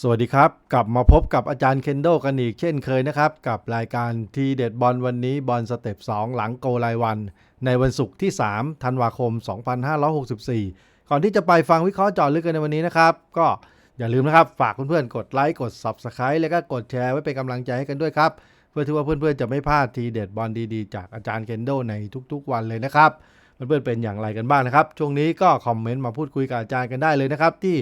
สวัสดีครับ กลับมาพบกับอาจารย์เคนโดกันอีกเช่นเคยนะครับ กับรายการทีเด็ดบอลวันนี้บอลสเต็ป2 หลังโกรายวัน ในวันศุกร์ที่ 3 ธันวาคม 2564 ก่อนที่จะไปฟังวิเคราะห์จาะลึกกันในวันนี้นะครับ ก็อย่าลืมนะครับ ฝากเพื่อนๆ กดไลค์กด Subscribe แล้วก็กดแชร์ไว้เป็นกำลังใจให้กันด้วยครับ เพื่อที่ว่าเพื่อนๆจะไม่พลาดทีเด็ดบอลดีๆ จากอาจารย์เคนโดในทุกๆ วันเลยนะครับเพื่อนๆเป็นอย่างไรกันบ้างนะครับ ช่วงนี้ก็คอมเมนต์มาพูดคุยกับอาจารย์กันได้เลยนะครับ ที่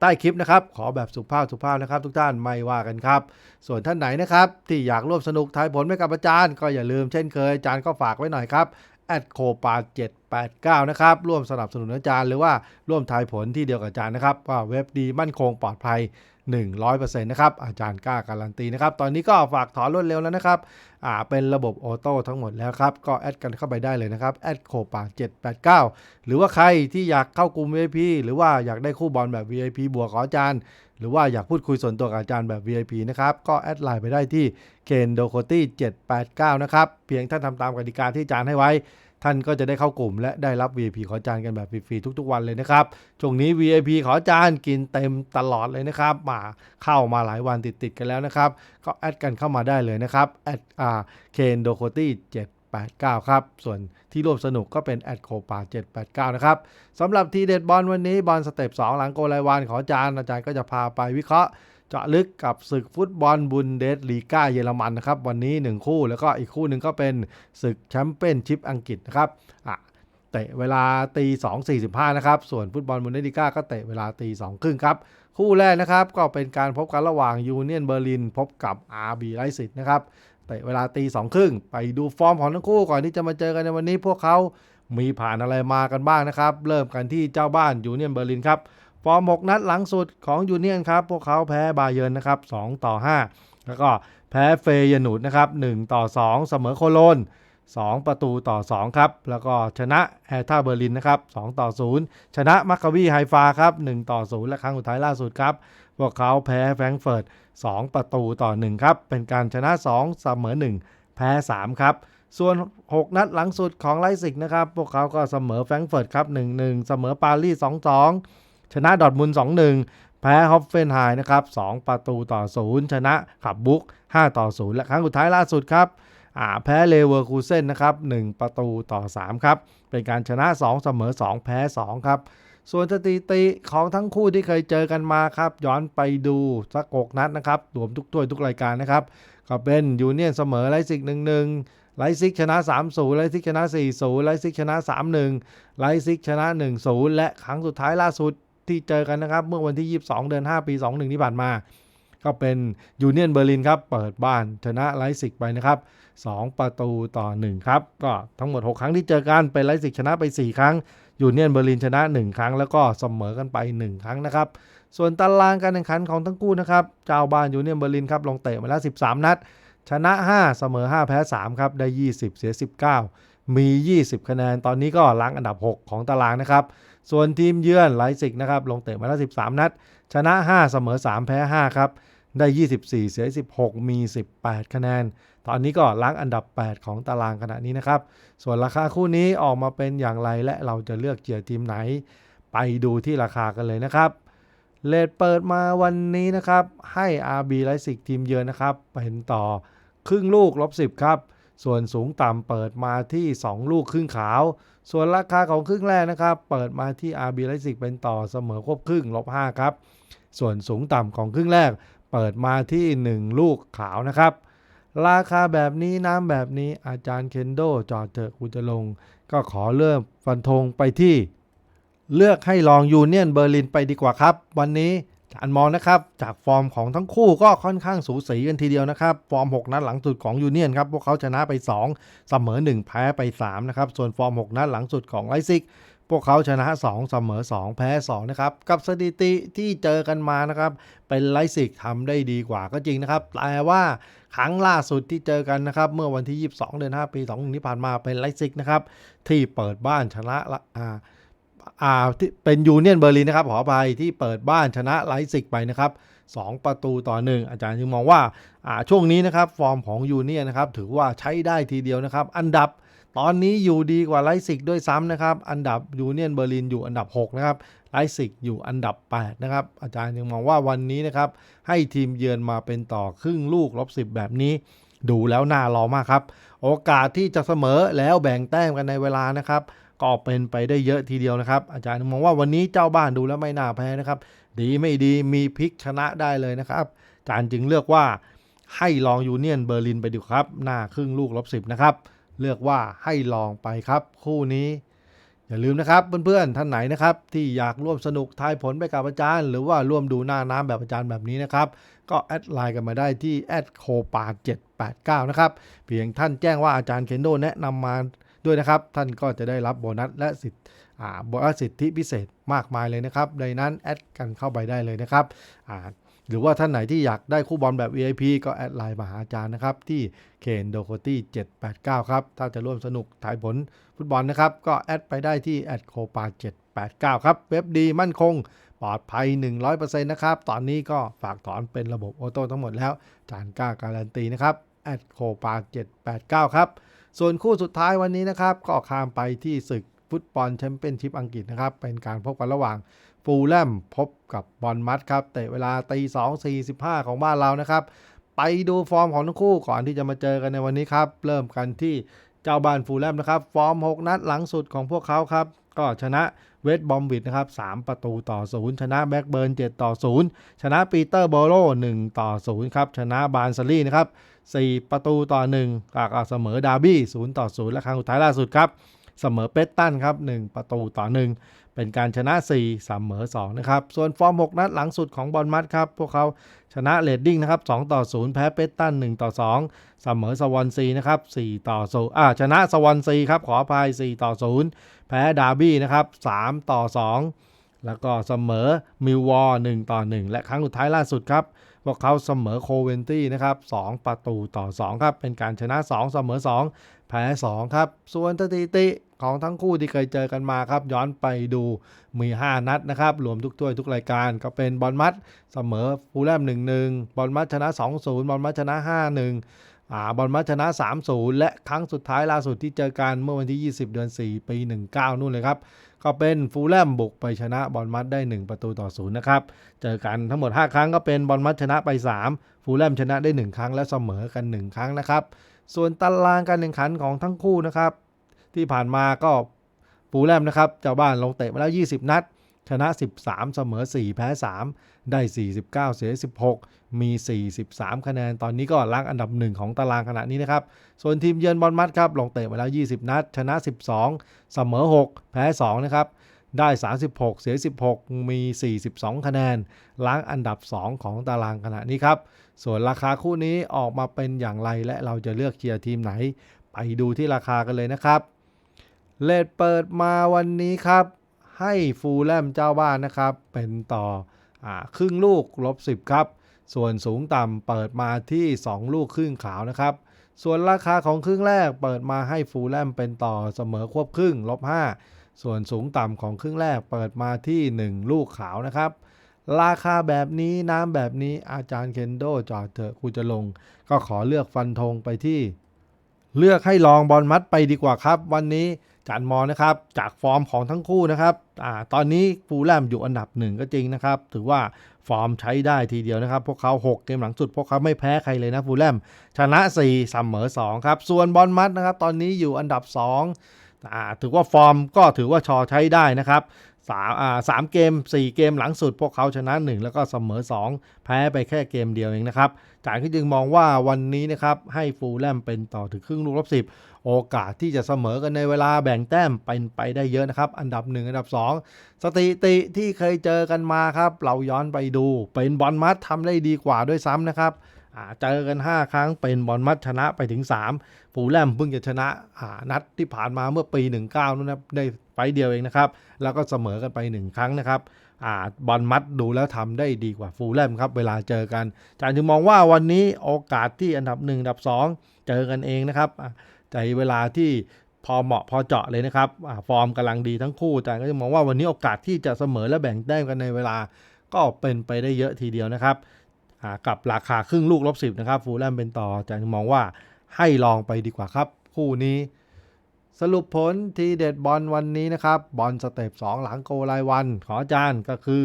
ใต้คลิปนะครับ ขอแบบสุภาพสุภาพนะครับ ทุกท่านไม่ว่ากันครับ ส่วนท่านไหนนะครับ ที่อยากร่วมสนุกทายผลไม่กับอาจารย์ ก็อย่าลืมเช่นเคยอาจารย์ก็ฝากไว้หน่อยครับ แอดโคปา789 นะครับ ร่วมสนับสนุนอาจารย์ หรือว่าร่วมทายผลที่เดียวกับอาจารย์นะครับ ว่าเว็บดีมั่นคงปลอดภัย 100%นะครับ อาจารย์กล้าการันตีนะครับ ตอนนี้ก็ฝากถอนรวดเร็วแล้วนะครับ อ่า เป็นระบบออโต้ทั้งหมดแล้วครับ ก็แอดกันเข้าไปได้เลยนะครับแอดโคปา789 หรือว่าใครที่อยากเข้ากลุ่ม VIP หรือว่าอยากได้คู่บอลแบบ VIP บวกขออาจารย์ หรือว่าอยากพูดคุยส่วนตัวกับอาจารย์แบบ VIP นะครับ ก็แอดไลน์ไปได้ที่เคนโดโคตี้789 นะครับ เพียงท่านทำตามกติกาที่อาจารย์ให้ไว้ ท่านก็จะได้เข้ากลุ่ม และได้รับ VIP ขออาจารย์กันแบบฟรีๆทุก ๆ วันเลยนะครับช่วงนี้ VIP ขออาจารย์กินเต็มตลอดเลยนะครับมาเข้ามาหลายวันติดๆกันแล้วนะครับ ก็แอดกันเข้ามาได้เลยนะครับแอดอ่าเคนโดโคตี้ 789 ครับ ส่วนที่ร่วมสนุกก็เป็นแอดโคปา789 นะครับสำหรับทีเด็ดบอลวันนี้บอลสเต็ป 2 หลังโกลายวันของอาจารย์ อาจารย์ก็จะพาไปวิเคราะห์เจาะลึกกับศึกฟุตบอลบุนเดสลีกาเยอรมันนะครับ วันนี้ 1 คู่แล้วก็อีกคู่หนึ่งก็เป็นศึกแชมเปี้ยนชิพอังกฤษนะครับเตะเวลาตี2.45 นะครับ ส่วนฟุตบอลบุนเดสลีกาก็เตะเวลาตี2ครึ่งครับ คู่แรกนะครับ ก็เป็นการพบกันระหว่างยูเนียนเบอร์ลินพบกับ RB ไลซิตนะครับ เตะเวลาตีสองครึ่งไปดูฟอร์มของทั้งคู่ก่อนที่จะมาเจอกันในวันนี้พวกเขามีผ่านอะไรมากันบ้างนะครับ เริ่มกันที่เจ้าบ้านยูเนียนเบอร์ลินครับ ฟอร์ม 6 นัดหลังสุดของยูเนียนครับ พวกเขาแพ้บาเยิร์นนะครับ2ต่อ 5 แล้วก็แพ้เฟยนูดนะครับ1ต่อ 2 เสมอโคโลน2 ประตูต่อ 2 ครับ แล้วก็ชนะแอท่าเบอร์ลินนะครับ2ต่อ 0 ชนะมัคคาวีไฮฟาครับ1ต่อ 0 และครั้งสุดท้ายล่าสุดครับ พวกเขาแพ้แฟรงก์เฟิร์ต2ประตูต่อ 1 ครับ เป็นการชนะ 2 เสมอ 1 แพ้ 3 ครับ ส่วน 6 นัดหลังสุดของไลซิกนะครับ พวกเขาก็เสมอแฟรงก์เฟิร์ตครับ 1-1 เสมอปารีส 2-2 ชนะดอทมุน2-1 แพ้ฮอฟเฟนไฮน์นะครับ 2 ประตูต่อ 0 ชนะขับบุก5ต่อ 0 และครั้งสุดท้ายล่าสุดครับแพ้เลเวอร์คูเซ่นนะครับ 1 ประตูต่อ 3 ครับ เป็นการชนะ 2 เสมอ 2 แพ้ 2 ครับ ส่วนสถิติของทั้งคู่ที่เคยเจอกันมาครับ ย้อนไปดูสักหกนัดนะครับ รวมทุกถ้วยทุกรายการนะครับ ก็เป็นยูเนียนเสมอไลซิก1-1ไลซิกชนะ 3-0 ไลซิกชนะ 4-0 ไลซิกชนะ 3-1 ไลซิกชนะ 1-0 และครั้งสุดท้ายล่าสุดที่เจอกันนะครับ เมื่อวันที่ 22 เดือน 5 ปี 21 ที่ผ่านมา ก็เป็นยูเนียนเบอร์ลินครับ เปิดบ้านชนะไลซิกไปนะครับ 2 ประตูต่อ 1 ครับ ก็ทั้งหมด 6 ครั้งที่เจอกันเป็นไลซิกชนะไป 4 ครั้ง ยูเนียนเบอร์ลินชนะ 1 ครั้งแล้วก็เสมอกันไป 1 ครั้งนะครับ ส่วนตารางการแข่งขันของทั้งคู่นะครับ เจ้าบ้านยูเนียนเบอร์ลินครับลงเตะมาแล้ว 13 นัด ชนะ 5 เสมอ 5 แพ้ 3 ครับ ได้ 20 เสีย 19 มี 20 คะแนน ตอนนี้ก็ล้างอันดับ 6 ของตารางนะครับ ส่วนทีมเยือนไลซิกนะครับลงเตะมาแล้ว 13 นัด ชนะ 5 เสมอ 3 แพ้ 5 ครับ ได้ 24 เสีย 16 มี 18 คะแนน ตอนนี้ก็ล้างอันดับ 8 ของตารางขณะนี้นะครับ ส่วนราคาคู่นี้ออกมาเป็นอย่างไรและเราจะเลือกเชียร์ทีมไหน ไปดูที่ราคากันเลยนะครับ เลทเปิดมาวันนี้นะครับ ให้ RB ไลซิกทีมเยือนนะครับ เป็นต่อครึ่งลูกลบ 10 ครับ ส่วนสูงต่ำเปิดมาที่ 2 ลูกครึ่งขาว ส่วนราคาของครึ่งแรกนะครับ เปิดมาที่ RB ไลซิกเป็นต่อเสมอควบครึ่งลบ5ครับ ส่วนสูงต่ำของครึ่งแรก เปิดมาที่ 1 ลูกขาวนะครับ ราคาแบบนี้น้ำแบบนี้อาจารย์เคนโดจอดเถอะกูจะลง ก็ขอเริ่มฟันธงไปที่ เลือกให้ลองยูเนียนเบอร์ลินไปดีกว่าครับ วันนี้อาจารย์มองนะครับ จากฟอร์มของทั้งคู่ก็ค่อนข้างสูสีกันทีเดียวนะครับ ฟอร์ม 6 นัดหลังสุดของยูเนียนครับ พวกเขาชนะไป 2 เสมอ 1 แพ้ไป 3 นะครับ ส่วนฟอร์ม 6 นัดหลังสุดของไลซิก พวกเขาชนะ 2 เสมอ 2 แพ้2นะครับกับสถิติที่เจอกันมานะครับเป็นไลซิกทำได้ดีกว่าก็จริงนะครับ แต่ว่าครั้งล่าสุดที่เจอกันนะครับ เมื่อวันที่ 22 เดือน 5 ปี2ที่ผ่านมาเป็นไลซิกนะครับที่เปิดบ้านชนะละอ่าอ่าที่เป็นยูเนียนเบอร์ลินนะครับขออภัยที่เปิดบ้านชนะไลซิกไปนะครับ2ประตูต่อ 1 อาจารย์จึงมองว่าอ่าช่วงนี้นะครับฟอร์มของยูเนียนนะครับถือว่าใช้ได้ทีเดียวนะครับ อันดับ ตอนนี้อยู่ดีกว่าไลซิกด้วยซ้ำนะครับ อันดับยูเนียนเบอร์ลินอยู่อันดับ 6 นะครับไลซิกอยู่อันดับ 8 นะครับ อาจารย์ยังมองว่าวันนี้นะครับ ให้ทีมเยือนมาเป็นต่อครึ่งลูกลบสิบแบบนี้ ดูแล้วน่ารอมากครับ โอกาสที่จะเสมอแล้วแบ่งแต้มกันในเวลานะครับก็เป็นไปได้เยอะทีเดียวนะครับ อาจารย์มองว่าวันนี้เจ้าบ้านดูแล้วไม่น่าแพ้นะครับ ดีไม่ดีมีพลิกชนะได้เลยนะครับอาจารย์จึงเลือกว่าให้ลองยูเนียนเบอร์ลินไปดูครับ หน้าครึ่งลูกลบสิบนะครับ เลือกว่าให้ลองไปครับ คู่นี้ อย่าลืมนะครับเพื่อนๆท่านไหนนะครับ ที่อยากร่วมสนุกทายผลไปกับอาจารย์ หรือว่าร่วมดูหน้าน้ำแบบอาจารย์แบบนี้นะครับ ก็แอดไลน์กันมาได้ที่แอดโคปา789 นะครับ เพียงท่านแจ้งว่าอาจารย์เคนโดแนะนำมาด้วยนะครับ ท่านก็จะได้รับโบนัสและสิทธิ์โบนัสสิทธิพิเศษมากมายเลยนะครับในนั้นแอดกันเข้าไปได้เลยนะครับ หรือว่าท่านไหนที่อยากได้คู่บอลแบบ VIP ก็แอดไลน์มาหาอาจารย์นะครับ ที่เคนโดโคตี้789 ครับ ถ้าจะร่วมสนุกถ่ายผลฟุตบอลนะครับ ก็แอดไปได้ที่แอดโคปา789 ครับ เว็บดีมั่นคง ปลอดภัย 100%นะครับ ตอนนี้ก็ฝากถอนเป็นระบบออโต้ทั้งหมดแล้วจานกล้าการันตีนะครับแอดโคปา789 ครับ ส่วนคู่สุดท้ายวันนี้นะครับ ก็ข้ามไปที่ศึกฟุตบอลแชมเปี้ยนชิพอังกฤษนะครับ เป็นการพบกันระหว่าง ฟูลแลมพบกับบอลมัดครับเตะเวลาตี2 45ของบ้านเรานะครับ ไปดูฟอร์มของทั้งคู่ก่อนที่จะมาเจอกันในวันนี้ครับ เริ่มกันที่เจ้าบ้านฟูลแลมนะครับ ฟอร์ม 6 นัดหลังสุดของพวกเขาครับ ก็ชนะเวสต์บอมวิดนะครับ3ประตูต่อ 0 ชนะแบ็กเบิร์น7ต่อ 0 ชนะปีเตอร์โบโล1ต่อ 0 ครับ ชนะบานซารีนะครับ4ประตูต่อ1ก็เสมอดาร์บี้0ต่อ 0 และครั้งสุดท้ายล่าสุดครับ เสมอเปตตันครับ 1 ประตูต่อ 1 เป็นการชนะ 4 เสมอ 2 นะครับ ส่วนฟอร์ม 6 นัดหลังสุดของบอลมัดครับ พวกเขาชนะเรดดิ้งนะครับ 2 ต่อ 0 แพ้เปตตัน 1 ต่อ 2 เสมอสวอนซีนะครับ 4 ต่อ0อ่าชนะสวอนซีครับ ขออภัย 4 ต่อ 0 แพ้ดาร์บี้นะครับ 3 ต่อ 2 แล้วก็เสมอมิลวอร์1ต่อ 1 และครั้งสุดท้ายล่าสุดครับ พวกเขาเสมอโคเวนตี้นะครับ2ประตูต่อ 2 ครับ เป็นการชนะ 2 เสมอ 2 แพ้ 2 ครับ ส่วนสถิติของทั้งคู่ที่เคยเจอกันมาครับ ย้อนไปดูมี 5 นัดนะครับ รวมทุกถ้วยทุกรายการก็เป็นบอลมัดเสมอฟูลแลม1-1 บอลมัดชนะ 2-0 บอลมัดชนะ 5-1อ่าบอลมัดชนะ 3-0 และครั้งสุดท้ายล่าสุดที่เจอกันเมื่อวันที่ 20 เดือน 4 ปี 19 นู่นเลยครับ ก็เป็นฟูลแลมบุกไปชนะบอลมัดได้ 1 ประตูต่อ0นะครับ เจอกันทั้งหมด 5 ครั้งก็เป็นบอลมัดชนะไป 3 ฟูลแลมชนะได้ 1 ครั้งและเสมอกัน 1 ครั้งนะครับ ส่วนตารางการแข่งขันของทั้งคู่นะครับ ที่ผ่านมาก็ฟูลแลมนะครับเจ้าบ้านลงเตะมาแล้ว 20 นัด ชนะ 13 เสมอ 4 แพ้ 3 ได้ 49 เสีย 16 มี 43 คะแนน ตอนนี้ก็ล้างอันดับหนึ่งของตารางขณะนี้นะครับ ส่วนทีมเยือนบอลมัดครับ ลงเตะมาแล้ว 20 นัด ชนะ 12 เสมอ 6 แพ้ 2 นะครับ ได้ 36 เสีย 16 มี 42 คะแนน ล้างอันดับ 2 ของตารางขณะนี้ครับ ส่วนราคาคู่นี้ออกมาเป็นอย่างไรและเราจะเลือกเชียร์ทีมไหน ไปดูที่ราคากันเลยนะครับ เลดเปิดมาวันนี้ครับ ให้ฟูลแลมเจ้าบ้านนะครับ เป็นต่ออครึ่งลูกลบ 10 ครับ ส่วนสูงต่ำเปิดมาที่ 2 ลูกครึ่งขาวนะครับ ส่วนราคาของครึ่งแรกเปิดมาให้ฟูลแลมเป็นต่อเสมอควบครึ่งลบ 5 ส่วนสูงต่ำของครึ่งแรกเปิดมาที่ 1 ลูกขาวนะครับราคาแบบนี้น้ำแบบนี้อาจารย์เคนโดจอดเถอะกูจะลง ก็ขอเลือกฟันธงไปที่ เลือกให้ลองบอลมัดไปดีกว่าครับ วันนี้จานมอนะครับจากฟอร์มของทั้งคู่นะครับอ่าตอนนี้ฟูลแลมอยู่อันดับหนึ่งก็จริงนะครับ ถือว่าฟอร์มใช้ได้ทีเดียวนะครับ พวกเขา 6 เกมหลังสุด พวกเขาไม่แพ้ใครเลยนะฟูลแลมชนะ4เสมอ2ครับ ส่วนบอลมัดนะครับ ตอนนี้อยู่อันดับ2อ่าถือว่าฟอร์มก็ถือว่าชอใช้ได้นะครับ สามอ่าสามเกม 4 เกมหลังสุด พวกเขาชนะ 1 แล้วก็เสมอ 2 แพ้ไปแค่เกมเดียวเองนะครับจานก็จึงมองว่าวันนี้นะครับ ให้ฟูลแลมเป็นต่อถึงครึ่งลูกลบสิบโอกาสที่จะเสมอกันในเวลาแบ่งแต้มเป็นไปได้เยอะนะครับ อันดับ 1 อันดับ 2 สถิติที่เคยเจอกันมาครับ เราย้อนไปดู เป็นบอลมัดทำได้ดีกว่าด้วยซ้ำนะครับ เจอกัน 5 ครั้งเป็นบอลมัดชนะไปถึง 3 ฟูแลมเพิ่งจะชนะนัดที่ผ่านมาเมื่อปี 19นู่นนะได้ไฟเดียวเองนะครับ แล้วก็เสมอกันไป 1 ครั้งนะครับอบอลมัดดูแล้วทำได้ดีกว่าฟูแลมครับ เวลาเจอกันจานจึงมองว่าวันนี้โอกาสที่อันดับ 1 อันดับ 2 เจอกันเองนะครับอ่าใจเวลาที่พอเหมาะพอเจาะเลยนะครับอฟอร์มกำลังดีทั้งคู่แต่ก็จะมองว่าวันนี้โอกาสที่จะเสมอและแบ่งแต้มกันในเวลา ก็เป็นไปได้เยอะทีเดียวนะครับ กับราคาครึ่งลูกลบสิบนะครับฟูลแลมเป็นต่อแต่มองว่าให้ลองไปดีกว่าครับ คู่นี้ สรุปผลทีเด็ดบอลวันนี้นะครับ บอลสเต็ป2หลังโกรายวัน ขออาจารย์ก็คือ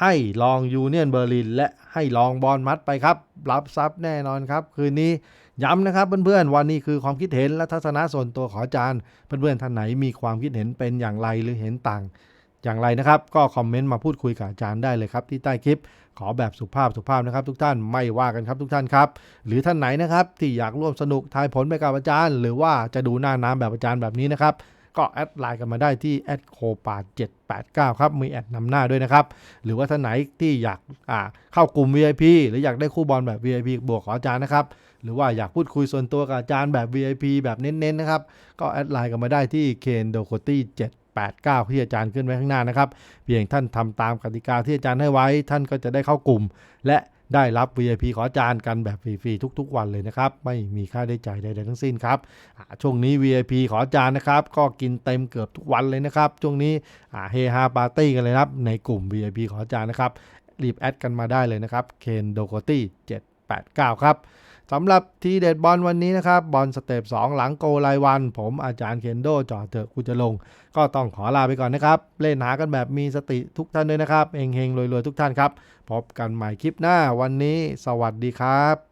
ให้ลองยูเนียนเบอร์ลิน และให้ลองบอลมัดไปครับ รับทรัพย์แน่นอนครับ คืนนี้ย้ำนะครับเพื่อนๆวันนี้คือความคิดเห็นและทัศนะส่วนตัวขออาจารย์ เพื่อนๆท่านไหนมีความคิดเห็นเป็นอย่างไรหรือเห็นต่าง อย่างไรนะครับ ก็คอมเมนต์มาพูดคุยกับอาจารย์ได้เลยครับที่ใต้คลิป ขอแบบสุภาพสุภาพนะครับ ทุกท่านไม่ว่ากันครับทุกท่านครับ หรือท่านไหนนะครับที่อยากร่วมสนุกทายผลไปกับอาจารย์ หรือว่าจะดูหน้าน้ำแบบอาจารย์แบบนี้นะครับก็แอดไลน์กันมาได้ที่แอดโคปา789 ครับมีแอดนำหน้าด้วยนะครับ หรือว่าท่านไหนที่อยากเข้ากลุ่ม VIP หรืออยากได้คู่บอลแบบ VIP บวกขออาจารย์นะครับ หรือว่าอยากพูดคุยส่วนตัวกับอาจารย์แบบ VIP แบบเน้นๆนะครับ ก็แอดไลน์กันมาได้ที่เคนโดโคตี้ 8 9 ที่อาจารย์ขึ้นไว้ข้างหน้านะครับ เพียงท่านทำตามกติกาที่อาจารย์ให้ไว้ ท่านก็จะได้เข้ากลุ่ม และได้รับ VIP ขออาจารย์กันแบบฟรีๆทุก ๆ วันเลยนะครับ ไม่มีค่าใช้จ่ายใดๆทั้งสิ้นครับช่วงนี้ VIP ขออาจารย์นะครับ ก็กินเต็มเกือบทุกวันเลยนะครับ ช่วงนี้เฮฮาปาร์ตี้กันเลยครับในกลุ่ม VIP ขออาจารย์นะครับรีบแอดกันมาได้เลยนะครับเคนโดโกตี้789 ครับ สำหรับทีเด็ดบอลวันนี้นะครับบอลสเต็ป2 หลังโกรายวัน ผมอาจารย์เคนโดจอเถอะกูจะลง ก็ต้องขอลาไปก่อนนะครับ เล่นหากันแบบมีสติทุกท่านด้วยนะครับเฮงๆรวยๆทุกท่านครับ พบกันใหม่คลิปหน้าวันนี้ สวัสดีครับ